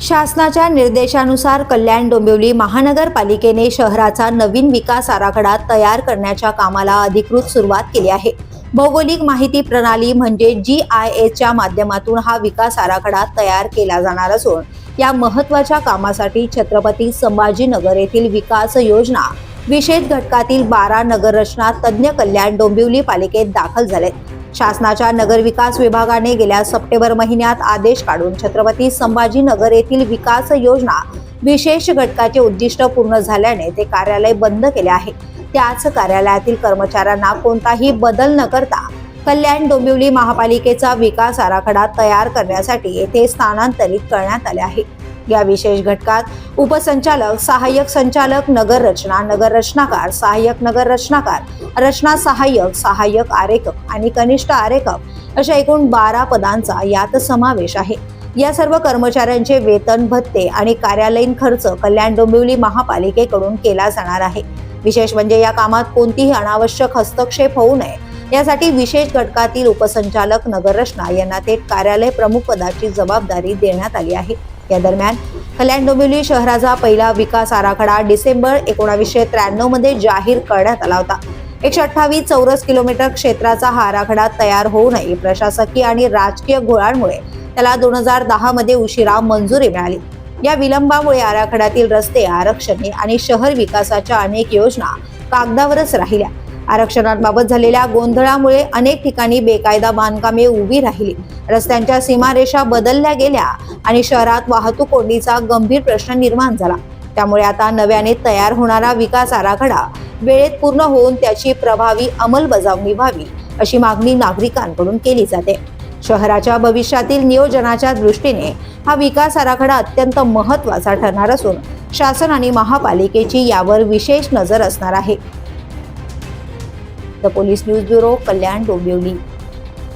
शासनाच्या निर्देशानुसार कल्याण डोंबिवली महानगरपालिकेने शहराचा नवीन विकास आराखडा तयार करण्याच्या कामाला अधिकृत सुरुवात केली आहे. भौगोलिक माहिती प्रणाली म्हणजे जी आय एच्या माध्यमातून हा विकास आराखडा तयार केला जाणार असून या महत्त्वाच्या कामासाठी छत्रपती संभाजीनगर येथील विकास योजना विशेष घटकातील बारा नगररचना तज्ज्ञ कल्याण डोंबिवली पालिकेत दाखल झालेत. शासनाच्या नगरविकास विभागाने गेल्या सप्टेंबर महिन्यात आदेश काढून छत्रपती संभाजीनगर येथील विकास योजना विशेष घटकाचे उद्दिष्ट पूर्ण झाल्याने ते कार्यालय बंद केले आहे. त्याच कार्यालयातील कर्मचाऱ्यांना कोणताही बदल न करता कल्याण डोंबिवली महापालिकेचा विकास आराखडा तयार करण्यासाठी येथे स्थानांतरित करण्यात आले आहे. या विशेष घटकात उपसंचालक सहाय्यक संचालक नगर रचना नगर रचनाकार सहाय्यक नगर रचनाकार रचना सहाय्यक सहाय्यक आरेखक आणि कनिष्ठ आरेखक अशा एकूण बारा पदांचा यात समावेश आहे. या सर्व कर्मचाऱ्यांचे वेतन भत्ते आणि कार्यालयीन खर्च कल्याण डोंबिवली महापालिकेकडून केला जाणार आहे. विशेष म्हणजे या कामात कोणतीही अनावश्यक हस्तक्षेप होऊ नये. यासाठी विशेष घटकातील उपसंचालक नगररचना यांना थेट कार्यालय प्रमुख पदाची जबाबदारी देण्यात आली आहे. या दरम्यान कल्याण डोंबिवली शहराचा पहिला विकास आराखडा डिसेंबर एकोणावीसशे त्र्याण्णवमध्ये जाहीर करण्यात आला होता. एकशे अठ्ठावीस चौरस किलोमीटर क्षेत्राचा हा आराखडा तयार होऊ नये. प्रशासकीय आणि राजकीय घोळांमुळे त्याला दोन हजार दहा मध्ये उशिरा मंजुरी मिळाली. या विलंबामुळे आराखड्यातील रस्ते आरक्षणे आणि शहर विकासाच्या अनेक योजना कागदावरच राहिल्या. आरक्षणांबाबत झालेल्या गोंधळामुळे अनेक ठिकाणी बेकायदा बांधकामे उभी राहिली. रस्त्यांच्या सीमारेषा बदलल्या गेल्या आणि शहरात वाहतूक कोंडीचा गंभीर प्रश्न निर्माण झाला. त्यामुळे आता नव्याने तयार होणारा विकास आराखडा वेळेत पूर्ण होऊन त्याची प्रभावी अंमलबजावणी व्हावी अशी मागणी नागरिकांकडून केली जाते. शहराच्या भविष्यातील नियोजनाच्या दृष्टीने हा विकास आराखडा अत्यंत महत्त्वाचा ठरणार असून शासन आणि महापालिकेची यावर विशेष नजर असणार आहे. The police news bureau Kalyan Dombivli.